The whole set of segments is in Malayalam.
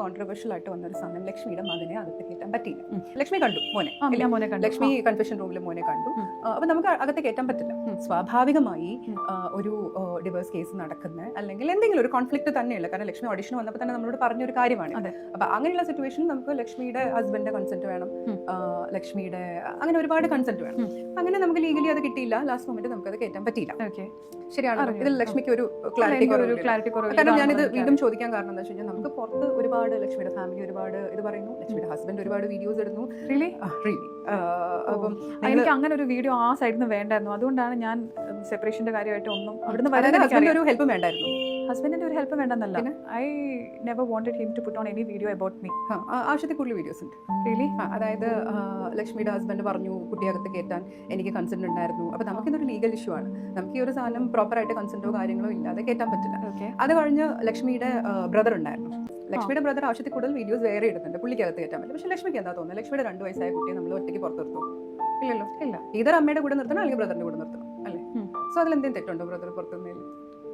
കോൺട്രവേഴ്ഷ്യൽ ആയിട്ട് വന്ന ഒരു സാധനം. ലക്ഷ്മിയുടെ മകനെ അകത്ത് കയറ്റാൻ പറ്റിയില്ല. ലക്ഷ്മി കണ്ടു മോനെ. ഇല്ല, മോനെ കണ്ടു. ലക്ഷ്മി കൺഫെഷൻ റൂമിൽ മോനെ കണ്ടു. അപ്പൊ നമുക്ക് അകത്ത് കയറ്റാൻ പറ്റില്ല. സ്വാഭാവികമായി ഒരു ഡിവേഴ്സ് കേസ് നടക്കുന്ന. അല്ലെങ്കിൽ എന്തെങ്കിലും ഒരു കോൺഫ്ലിക്ട് തന്നെയുള്ള കാരണം ലക്ഷ്മി ഓഡിഷൻ വന്നപ്പോൾ തന്നെ നമ്മളോട് പറഞ്ഞ ഒരു കാര്യമാണ്. അപ്പൊ അങ്ങനെയുള്ള സിറ്റുവേഷൻ നമുക്ക് ലക്ഷ്മിയുടെ ഹസ്ബൻഡിന്റെ കൺസെന്റ് വേണം. ലക്ഷ്മിയുടെ അങ്ങനെ ഒരുപാട് കൺസെന്റ് വേണം. അങ്ങനെ നമുക്ക് ലീഗലി അത് കിട്ടിയില്ല. ലാസ്റ്റ് മൊമെന്റ് നമുക്ക് അത് കയറ്റാൻ പറ്റിയില്ല. ശരിയാണ്. ഇതിൽ ലക്ഷ്മിക്ക് ഒരു ക്ലാരിറ്റി കുറവ് കാരണം ഞാനിത് വീണ്ടും ചോദിക്കാൻ കാരണം എന്താ വെച്ചാൽ കഴിഞ്ഞാൽ നമുക്ക് പുറത്ത് ഒരുപാട് ലക്ഷ്മിയുടെ ഫാമിലി ഒരുപാട് ഇത് പറയുന്നു. ലക്ഷ്മിയുടെ ഹസ്ബൻഡ് ഒരുപാട് വീഡിയോസ് ഇടുന്നു. റിയലി റിയലി അപ്പം എനിക്ക് അങ്ങനെ ഒരു വീഡിയോ ആ സൈഡിൽ നിന്ന് വേണ്ടായിരുന്നു. അതുകൊണ്ടാണ് ഞാൻ സെപ്പറേഷന്റെ കാര്യമായിട്ട് ഒന്നും അവിടുന്ന് വരാനും ഒരു ഹെൽപ്പ് വേണ്ടായിരുന്നു. ഹസ്ബൻഡിന്റെ ഒരു help വേണ്ടെന്നല്ല. I never wanted him to put on any video about me ആവശ്യത്തിൽ കൂടുതൽ വീഡിയോസ് ഉണ്ട്. റിയലി അതായത് ലക്ഷ്മിയുടെ ഹസ്ബൻഡ് പറഞ്ഞു കുട്ടിയകത്ത് കയറ്റാൻ എനിക്ക് കൺസെന്റ് ഉണ്ടായിരുന്നു. അപ്പൊ നമുക്കിതൊരു ലീഗൽ ഇഷ്യൂ ആണ്. നമുക്ക് ഈ ഒരു സാധനം പ്രോപ്പറായിട്ട് കൺസെന്റോ കാര്യങ്ങളോ ഇല്ലാതെ കയറ്റാൻ പറ്റില്ല. അത് കഴിഞ്ഞ് ലക്ഷ്മിയുടെ ബ്രദർ ഉണ്ടായിരുന്നു. ലക്ഷ്മിയുടെ ബ്രദർ ആവശ്യത്തിൽ കൂടുതൽ വീഡിയോസ് വേറെ ഇടുന്നുണ്ട്. പുള്ളിക്കകത്ത് കയറ്റാൻ പറ്റും. പക്ഷെ ലക്ഷ്മിക്ക് എന്താ തോന്നുന്നത്? ലക്ഷ്മിയുടെ രണ്ട് വയസ്സായ കുട്ടിയെ നമ്മൾ ഒറ്റയ്ക്ക് പുറത്ത് നിർത്തും ഇല്ലല്ലോ ഇല്ല. ഇതർ അമ്മയുടെ കൂടെ നിർത്തണം അല്ലെങ്കിൽ ബ്രദറിന്റെ കൂടെ നിർത്തണം. അല്ലേ? സോ അതിൽ എന്തെങ്കിലും തെറ്റുണ്ടോ ബ്രദർ പുറത്തു നിന്നതിൽ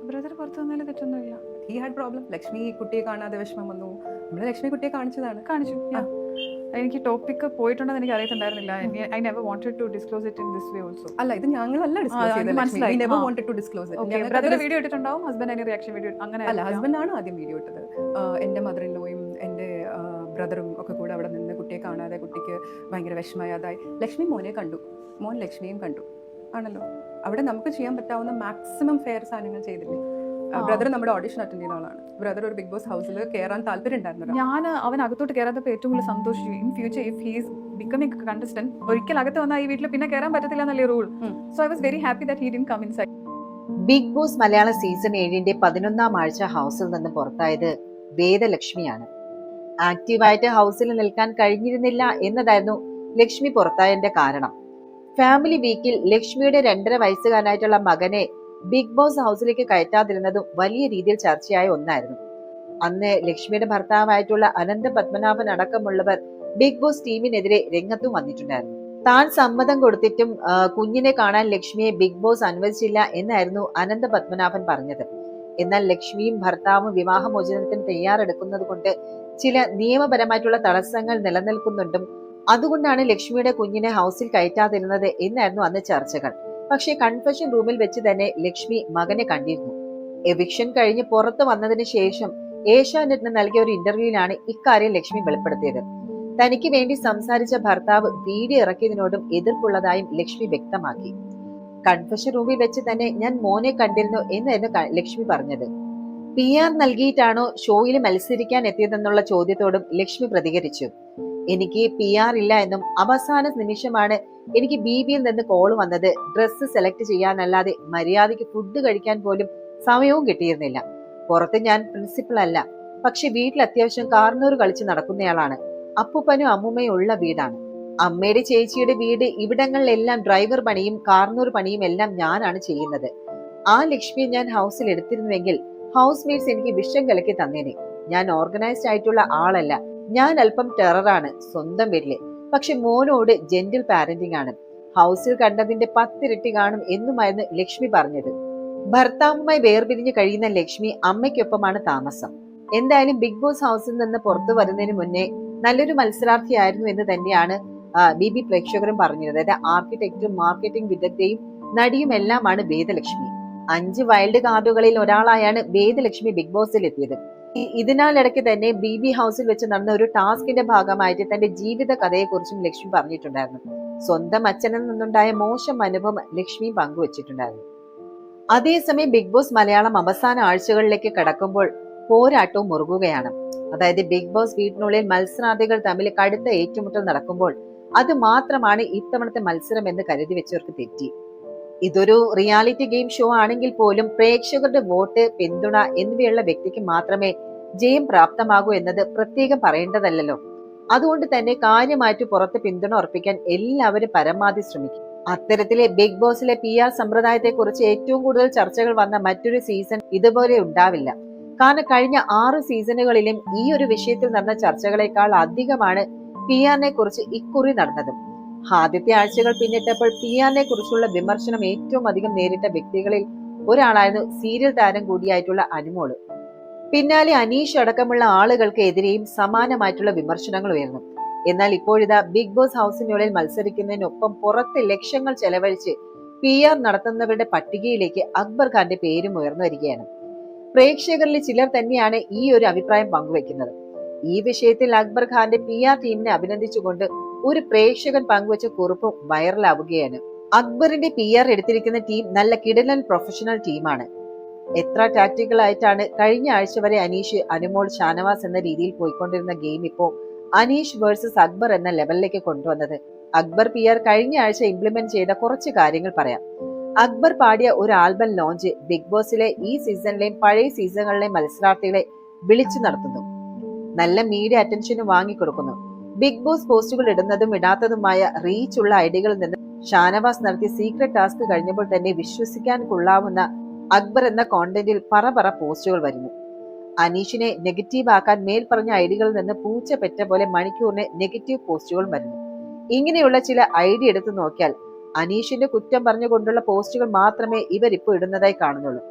ബ്രദർ പുറത്തു വന്നാലും തെറ്റൊന്നുമില്ല. ഹി ഹാഡ് പ്രോബ്ലം ലക്ഷ്മി കുട്ടിയെ കാണാതെ വിഷമം വന്നു. നമ്മൾ ലക്ഷ്മി കുട്ടിയെ കാണിച്ചതാണ്. കാണിച്ചു. എനിക്ക് ടോപ്പിക് പോയിട്ടുണ്ടെന്ന് എനിക്ക് അറിയത്തുണ്ടായിരുന്നില്ല. I never wanted to disclose it in this way also അല്ല ഇത് ഞങ്ങളല്ല ഡിസ്ക്ലോസ് ചെയ്തത് മനസ്സിലായി. Never. Wanted to disclose brother video ഇട്ടിട്ടുണ്ടാവും? Husband അതിന് റിയാക്ഷൻ വീഡിയോ അങ്ങനെ അല്ല ഹസ്ബൻഡാണ് ആദ്യം വീഡിയോ ഇട്ടത്. എന്റെ മദർ ഇൻ ലോയും എന്റെ ബ്രദറും ഒക്കെ കൂടെ അവിടെ നിന്ന് കുട്ടിയെ കാണാതെ കുട്ടിക്ക് ഭയങ്കര വിഷമയാതായി ലക്ഷ്മി മോനെ കണ്ടു. മോൻ ലക്ഷ്മിയും കണ്ടു. ആണല്ലോ? അവിടെ നമുക്ക് ചെയ്യാൻ പറ്റാവുന്ന മാക്സിമം ഫെയർ സാധനങ്ങൾ ചെയ്തില്ലേ. ബ്രദർ നമ്മുടെ ഓഡിഷൻ അറ്റൻഡ് ചെയ്യുന്ന ആളാണ്. ബ്രദർ ഒരു ബിഗ് ബോസ് ഹൗസിൽ കയറാൻ താല്പര്യം ഉണ്ടായിരുന്നു ഞാൻ അവൻ അകത്തോട്ട് കയറാത്തപ്പോൾ ഏറ്റവും കൂടുതൽ സന്തോഷിച്ചു in future if he's becoming contestant ഒരിക്കൽ അകത്ത് വന്നാൽ ഈ വീട്ടിൽ പിന്നെ കയറാൻ പറ്റത്തില്ല എന്നല്ലേ rule so I was very happy that he didn't come inside big boss Malayalam season ഏഴിന്റെ പതിനൊന്നാം ആഴ്ച ഹൗസിൽ നിന്ന് പുറത്തായത് വേദലക്ഷ്മിയാണ്. ആക്റ്റീവായിട്ട് ഹൗസിൽ നിൽക്കാൻ കഴിഞ്ഞിരുന്നില്ല എന്നതായിരുന്നു ലക്ഷ്മി പുറത്തായതിന്റെ കാരണം. ഫാമിലി വീക്കിൽ ലക്ഷ്മിയുടെ രണ്ടര വയസ്സുകാരനായിട്ടുള്ള മകനെ ബിഗ് ബോസ് ഹൗസിലേക്ക് കയറ്റാതിരുന്നതും വലിയ രീതിയിൽ ചർച്ചയായ ഒന്നായിരുന്നു. അന്ന് ലക്ഷ്മിയുടെ ഭർത്താവായിട്ടുള്ള അനന്ത പത്മനാഭൻ അടക്കമുള്ളവർ ബിഗ് ബോസ് ടീമിനെതിരെ രംഗത്തും വന്നിട്ടുണ്ടായിരുന്നു. താൻ സമ്മതം കൊടുത്തിട്ടും കുഞ്ഞിനെ കാണാൻ ലക്ഷ്മിയെ ബിഗ് ബോസ് അനുവദിച്ചില്ല എന്നായിരുന്നു അനന്ത പത്മനാഭൻ പറഞ്ഞത്. എന്നാൽ ലക്ഷ്മിയും ഭർത്താവും വിവാഹമോചനത്തിന് തയ്യാറെടുക്കുന്നത് കൊണ്ട് ചില നിയമപരമായിട്ടുള്ള തടസ്സങ്ങൾ നിലനിൽക്കുന്നുണ്ടും. അതുകൊണ്ടാണ് ലക്ഷ്മിയുടെ കുഞ്ഞിനെ ഹൗസിൽ കയറ്റാതിരുന്നത് എന്നായിരുന്നു അന്ന് ചർച്ചകൾ. പക്ഷേ കൺഫെഷൻ റൂമിൽ വെച്ച് തന്നെ ലക്ഷ്മി മകനെ കണ്ടിരുന്നു. എവിക്ഷൻ കഴിഞ്ഞ് പുറത്തു വന്നതിന് ശേഷം ഏഷ്യാനെറ്റിന് നൽകിയ ഒരു ഇന്റർവ്യൂവിലാണ് ഇക്കാര്യം ലക്ഷ്മി വെളിപ്പെടുത്തിയത്. തനിക്ക് വേണ്ടി സംസാരിച്ച ഭർത്താവ് വീഡിയോ ഇറക്കിയതിനോടും എതിർപ്പുള്ളതായും ലക്ഷ്മി വ്യക്തമാക്കി. കൺഫെഷൻ റൂമിൽ വെച്ച് തന്നെ ഞാൻ മോനെ കണ്ടിരുന്നു എന്നായിരുന്നു ലക്ഷ്മി പറഞ്ഞത്. പി ആർ നൽകിയിട്ടാണോ ഷോയിൽ മത്സരിക്കാൻ എത്തിയതെന്നുള്ള ചോദ്യത്തോടും ലക്ഷ്മി പ്രതികരിച്ചു. എനിക്ക് പി ആർ ഇല്ല എന്നും അവസാന നിമിഷമാണ് എനിക്ക് ബി ബിയിൽ നിന്ന് കോൾ വന്നത്. ഡ്രസ്സ് സെലക്ട് ചെയ്യാനല്ലാതെ മര്യാദയ്ക്ക് ഫുഡ് കഴിക്കാൻ പോലും സമയവും കിട്ടിയിരുന്നില്ല. പുറത്ത് ഞാൻ പ്രിൻസിപ്പൾ അല്ല. പക്ഷെ വീട്ടിൽ അത്യാവശ്യം കാർന്നൂർ കളിച്ച് നടക്കുന്നയാളാണ്. അപ്പൂപ്പനും അമ്മൂമ്മയും ഉള്ള വീടാണ്. അമ്മയുടെ ചേച്ചിയുടെ വീട് ഇവിടങ്ങളിലെല്ലാം ഡ്രൈവർ പണിയും കാർന്നൂർ പണിയും എല്ലാം ഞാനാണ് ചെയ്യുന്നത്. ആ ലക്ഷ്മിയെ ഞാൻ ഹൗസിൽ എടുത്തിരുന്നുവെങ്കിൽ ഹൗസ് മേറ്റ്സ് എനിക്ക് വിഷം കലക്കി തന്നേനെ. ഞാൻ ഓർഗനൈസ്ഡ് ആയിട്ടുള്ള ആളല്ല. ഞാൻ അല്പം ടെററാണ് സ്വന്തം വീട്ടിൽ. പക്ഷെ മോനോട് ജെന്റിൽ പാരന്റിംഗ് ആണ്. ഹൗസിൽ കണ്ടതിന്റെ പത്തിരട്ടി കാണും എന്നുമായിരുന്നു ലക്ഷ്മി പറഞ്ഞത്. ഭർത്താവുമായി വേർപിരിഞ്ഞു കഴിയുന്ന ലക്ഷ്മി അമ്മയ്ക്കൊപ്പമാണ് താമസം. എന്തായാലും ബിഗ് ബോസ് ഹൗസിൽ നിന്ന് പുറത്തു വരുന്നതിന് മുന്നേ നല്ലൊരു മത്സരാർത്ഥിയായിരുന്നു എന്ന് തന്നെയാണ് ബി ബി പ്രേക്ഷകരും പറഞ്ഞത്. അതായത് ആർക്കിടെക്റ്റും മാർക്കറ്റിംഗ് വിദഗ്ധയും നടിയും എല്ലാമാണ് വേദലക്ഷ്മി. അഞ്ച് വൈൽഡ് കാർഡുകളിൽ ഒരാളായാണ് വേദലക്ഷ്മി ബിഗ് ബോസിൽ എത്തിയത് ഇതിനാലിടയ്ക്ക് തന്നെ ബി ബി ഹൗസിൽ വെച്ച് നടന്ന ഒരു ടാസ്കിന്റെ ഭാഗമായിട്ട് തന്റെ ജീവിത കഥയെക്കുറിച്ചും ലക്ഷ്മി പറഞ്ഞിട്ടുണ്ടായിരുന്നു. സ്വന്തം അച്ഛനിൽ നിന്നുണ്ടായ മോശം അനുഭവം ലക്ഷ്മി പങ്കുവച്ചിട്ടുണ്ടായിരുന്നു. അതേസമയം ബിഗ് ബോസ് മലയാളം അവസാന ആഴ്ചകളിലേക്ക് കടക്കുമ്പോൾ പോരാട്ടവും മുറുകുകയാണ്. അതായത് ബിഗ് ബോസ് വീട്ടിനുള്ളിൽ മത്സരാർത്ഥികൾ തമ്മിൽ കടുത്ത ഏറ്റുമുട്ടൽ നടക്കുമ്പോൾ അത് മാത്രമാണ് ഇത്തവണത്തെ മത്സരം എന്ന് കരുതി വെച്ചവർക്ക് തെറ്റി. ഇതൊരു റിയാലിറ്റി ഗെയിം ഷോ ആണെങ്കിൽ പോലും പ്രേക്ഷകരുടെ വോട്ട് പിന്തുണ എന്നിവയുള്ള വ്യക്തിക്ക് മാത്രമേ ജയം പ്രാപ്തമാകൂ എന്നത് പ്രത്യേകം പറയേണ്ടതല്ലോ അതുകൊണ്ട് തന്നെ കാര്യമായിട്ട് പുറത്ത് പിന്തുണ ഉറപ്പിക്കാൻ എല്ലാവരും പരമാവധി ശ്രമിക്കും. അത്തരത്തിലെ ബിഗ് ബോസിലെ പി ആർ സമ്പ്രദായത്തെ കുറിച്ച് ഏറ്റവും കൂടുതൽ ചർച്ചകൾ വന്ന മറ്റൊരു സീസൺ ഇതുപോലെ ഉണ്ടാവില്ല. കാരണം കഴിഞ്ഞ ആറ് സീസണുകളിലും ഈ ഒരു വിഷയത്തിൽ നടന്ന ചർച്ചകളെക്കാൾ അധികമാണ് പി ആറിനെ കുറിച്ച് ഇക്കുറി നടന്നത്. ആദ്യത്തെ ആഴ്ചകൾ പിന്നിട്ടപ്പോൾ പിയാനെ കുറിച്ചുള്ള വിമർശനം ഏറ്റവും അധികം നേരിട്ട വ്യക്തികളിൽ ഒരാളായിരുന്നു സീരിയൽ താരം കൂടിയായിട്ടുള്ള അനുമോൾ. പിന്നാലെ അനീഷ് അടക്കമുള്ള ആളുകൾക്ക് എതിരെയും സമാനമായിട്ടുള്ള വിമർശനങ്ങൾ ഉയർന്നു. എന്നാൽ ഇപ്പോഴിതാ ബിഗ് ബോസ് ഹൗസിനുള്ളിൽ മത്സരിക്കുന്നതിനൊപ്പം പുറത്ത് ലക്ഷങ്ങൾ ചെലവഴിച്ച് പി ആർ നടത്തുന്നവരുടെ പട്ടികയിലേക്ക് അക്ബർ ഖാന്റെ പേരും ഉയർന്നു വരികയാണ്. പ്രേക്ഷകരിൽ ചിലർ തന്നെയാണ് ഈ ഒരു അഭിപ്രായം പങ്കുവെക്കുന്നത്. ഈ വിഷയത്തിൽ അക്ബർ ഖാന്റെ പി ആർ ടീമിനെ അഭിനന്ദിച്ചുകൊണ്ട് ഒരു പ്രേക്ഷകൻ പങ്കുവച്ച കുറിപ്പും വൈറലാവുകയാണ്. അക്ബറിന്റെ പി ആർ എടുത്തിരിക്കുന്ന ടീം നല്ല കിടലൻ പ്രൊഫഷണൽ ടീമാണ് എത്ര ടാക്ടിക്കൽ ആയിട്ടാണ് കഴിഞ്ഞ ആഴ്ച വരെ അനീഷ് അനുമോൾ ഷാനവാസ് എന്ന രീതിയിൽ പോയിക്കൊണ്ടിരുന്ന ഗെയിം ഇപ്പോ അനീഷ് വേഴ്സസ് അക്ബർ എന്ന ലെവലിലേക്ക് കൊണ്ടുവന്നത്. അക്ബർ പി ആർ കഴിഞ്ഞ ആഴ്ച ഇംപ്ലിമെന്റ് ചെയ്ത കുറച്ച് കാര്യങ്ങൾ പറയാം. അക്ബർ പാടിയ ഒരു ആൽബം ലോഞ്ച് ബിഗ് ബോസിലെ ഈ സീസണിലെയും പഴയ സീസണുകളിലെയും മത്സരാർത്ഥികളെ വിളിച്ചു നടത്തുന്നു. നല്ല മീഡിയ അറ്റൻഷനും വാങ്ങിക്കൊടുക്കുന്നു. ബിഗ് ബോസ് പോസ്റ്റുകൾ ഇടുന്നതും ഇടാത്തതുമായ റീച്ച് ഉള്ള ഐഡികളിൽ നിന്ന് ഷാനവാസ് നടത്തിയ സീക്രട്ട് ടാസ്ക് കഴിഞ്ഞപ്പോൾ തന്നെ വിശ്വസിക്കാൻ കൊള്ളാവുന്ന അക്ബർ എന്ന കോണ്ടന്റിൽ പറ പോസ്റ്റുകൾ വരുന്നു. അനീഷിനെ നെഗറ്റീവ് ആക്കാൻ മേൽ പറഞ്ഞ ഐഡികളിൽ നിന്ന് പൂച്ച പെറ്റ പോലെ മണിക്കൂറിന് നെഗറ്റീവ് പോസ്റ്റുകൾ വരുന്നു. ഇങ്ങനെയുള്ള ചില ഐഡി എടുത്തു നോക്കിയാൽ അനീഷിന്റെ കുറ്റം പറഞ്ഞുകൊണ്ടുള്ള പോസ്റ്റുകൾ മാത്രമേ ഇവർ ഇപ്പോൾ ഇടുന്നതായി കാണുന്നുള്ളൂ.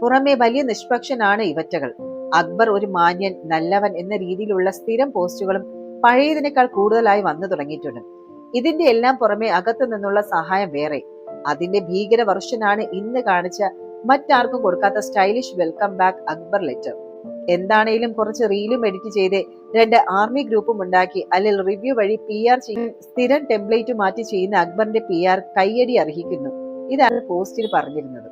പുറമെ വലിയ നിഷ്പക്ഷനാണ് ഇവറ്റകൾ. അക്ബർ ഒരു മാന്യൻ നല്ലവൻ എന്ന രീതിയിലുള്ള സ്ഥിരം പോസ്റ്റുകളും പഴയതിനേക്കാൾ കൂടുതലായി വന്നു തുടങ്ങിയിട്ടുണ്ട്. ഇതിന്റെ എല്ലാം പുറമെ അകത്തു നിന്നുള്ള സഹായം വേറെ. അതിന്റെ ഭീകര വർഷനാണ് ഇന്ന് കാണിച്ച മറ്റാർക്കും കൊടുക്കാത്ത stylish welcome back Akbar letter. എന്താണേലും കുറച്ച് റീലും എഡിറ്റ് ചെയ്ത് രണ്ട് ആർമി ഗ്രൂപ്പും ഉണ്ടാക്കി അല്ലെങ്കിൽ റിവ്യൂ വഴി പി ആർ സ്ഥിരം ടെംപ്ലേറ്റ് മാറ്റി ചെയ്യുന്ന അക്ബറിന്റെ പി ആർ കയ്യടി അർഹിക്കുന്നു. ഇതാണ് പോസ്റ്റിൽ പറഞ്ഞിരുന്നത്.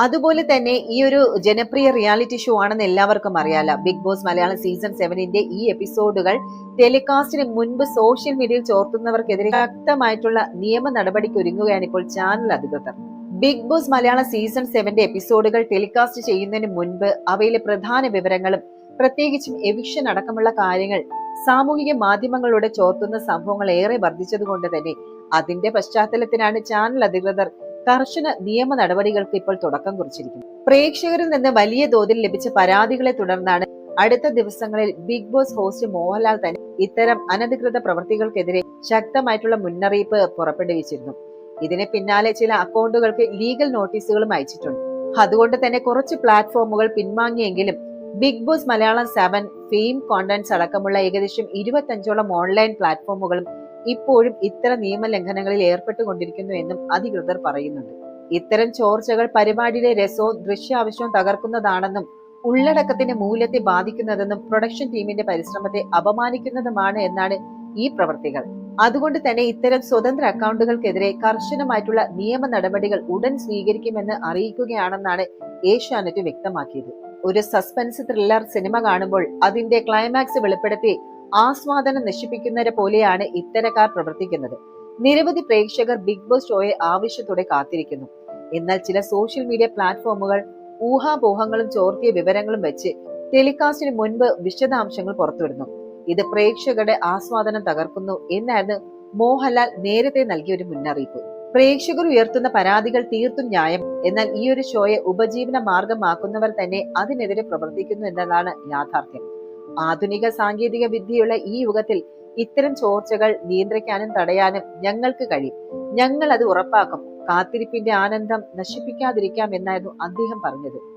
അതുപോലെ തന്നെ ഈ ഒരു ജനപ്രിയ റിയാലിറ്റി ഷോ ആണെന്ന് എല്ലാവർക്കും അറിയാലോ. ബിഗ് ബോസ് മലയാളം സീസൺ സെവനിന്റെ ഈ എപ്പിസോഡുകൾ ടെലികാസ്റ്റിന് മുൻപ് സോഷ്യൽ മീഡിയയിൽ ചോർത്തുന്നവർക്കെതിരെ ശക്തമായിട്ടുള്ള നിയമ നടപടിക്ക് ഒരുങ്ങുകയാണ് ഇപ്പോൾ ചാനൽ അധികൃതർ. ബിഗ് ബോസ് മലയാളം സീസൺ സെവന്റെ എപ്പിസോഡുകൾ ടെലികാസ്റ്റ് ചെയ്യുന്നതിന് മുൻപ് അവയിലെ പ്രധാന വിവരങ്ങളും പ്രത്യേകിച്ചും എവിക്ഷൻ അടക്കമുള്ള കാര്യങ്ങൾ സാമൂഹിക മാധ്യമങ്ങളിലൂടെ ചോർത്തുന്ന സംഭവങ്ങൾ ഏറെ വർദ്ധിച്ചതുകൊണ്ട് തന്നെ അതിന്റെ പശ്ചാത്തലത്തിലാണ് ചാനൽ അധികൃതർ കർശന നിയമ നടപടികൾക്ക് ഇപ്പോൾ തുടക്കം കുറിച്ചിരിക്കുന്നു. പ്രേക്ഷകരിൽ നിന്ന് വലിയ തോതിൽ ലഭിച്ച പരാതികളെ തുടർന്നാണ് അടുത്ത ദിവസങ്ങളിൽ ബിഗ് ബോസ് ഹോസ്റ്റ് മോഹൻലാൽ തന്നെ ഇത്തരം അനധികൃത പ്രവൃത്തികൾക്കെതിരെ ശക്തമായിട്ടുള്ള മുന്നറിയിപ്പ് പുറപ്പെടുവിച്ചിരുന്നു. ഇതിന് പിന്നാലെ ചില അക്കൗണ്ടുകൾക്ക് ലീഗൽ നോട്ടീസുകളും അയച്ചിട്ടുണ്ട്. അതുകൊണ്ട് തന്നെ കുറച്ച് പ്ലാറ്റ്ഫോമുകൾ പിൻവാങ്ങിയെങ്കിലും big boss Malayalam seven fame contents അടക്കമുള്ള ഏകദേശം ഇരുപത്തഞ്ചോളം ഓൺലൈൻ പ്ലാറ്റ്ഫോമുകളും ഇപ്പോഴും ഇത്തരം നിയമലംഘനങ്ങളിൽ ഏർപ്പെട്ടുകൊണ്ടിരിക്കുന്നു എന്നും അധികൃതർ പറയുന്നുണ്ട്. ഇത്തരം ചോർച്ചകൾ പരിപാടിയിലെ രസവും ദൃശ്യാവശ്യവും തകർക്കുന്നതാണെന്നും ഉള്ളടക്കത്തിന്റെ മൂല്യത്തെ ബാധിക്കുന്നതെന്നും പ്രൊഡക്ഷൻ ടീമിന്റെ പരിശ്രമത്തെ അപമാനിക്കുന്നതുമാണ് എന്നാണ് ഈ പ്രവൃത്തികൾ അതുകൊണ്ട് തന്നെ ഇത്തരം സ്വതന്ത്ര അക്കൗണ്ടുകൾക്കെതിരെ കർശനമായിട്ടുള്ള നിയമ നടപടികൾ ഉടൻ സ്വീകരിക്കുമെന്ന് അറിയിക്കുകയാണെന്നാണ് ഏഷ്യാനെറ്റ് വ്യക്തമാക്കിയത്. ഒരു സസ്പെൻസ് ത്രില്ലർ സിനിമ കാണുമ്പോൾ അതിന്റെ ക്ലൈമാക്സ് വെളിപ്പെടുത്തി ആസ്വാദനം നശിപ്പിക്കുന്നവരെ പോലെയാണ് ഇത്തരക്കാർ പ്രവർത്തിക്കുന്നത്. നിരവധി പ്രേക്ഷകർ ബിഗ് ബോസ് ഷോയെ ആവശ്യത്തോടെ കാത്തിരിക്കുന്നു. എന്നാൽ ചില സോഷ്യൽ മീഡിയ പ്ലാറ്റ്ഫോമുകൾ ഊഹാപോഹങ്ങളും ചോർത്തിയ വിവരങ്ങളും വെച്ച് ടെലികാസ്റ്റിന് മുൻപ് വിശദാംശങ്ങൾ പുറത്തുവിടുന്നു. ഇത് പ്രേക്ഷകരുടെ ആസ്വാദനം തകർക്കുന്നു എന്നായിരുന്നു മോഹൻലാൽ നേരത്തെ നൽകിയ ഒരു മുന്നറിയിപ്പ്. പ്രേക്ഷകർ ഉയർത്തുന്ന പരാതികൾ തീർത്തും ന്യായം. എന്നാൽ ഈ ഒരു ഷോയെ ഉപജീവന മാർഗമാക്കുന്നവർ തന്നെ അതിനെതിരെ പ്രവർത്തിക്കുന്നു എന്നതാണ് യാഥാർത്ഥ്യം. ആധുനിക സാങ്കേതിക വിദ്യയുള്ള ഈ യുഗത്തിൽ ഇത്തരം ചോർച്ചകൾ നിയന്ത്രിക്കാനും തടയാനും ഞങ്ങൾക്ക് കഴിയും. ഞങ്ങൾ അത് ഉറപ്പാക്കും. കാത്തിരിപ്പിന്റെ ആനന്ദം നശിപ്പിക്കാതിരിക്കാം എന്നായിരുന്നു അദ്ദേഹം പറഞ്ഞത്.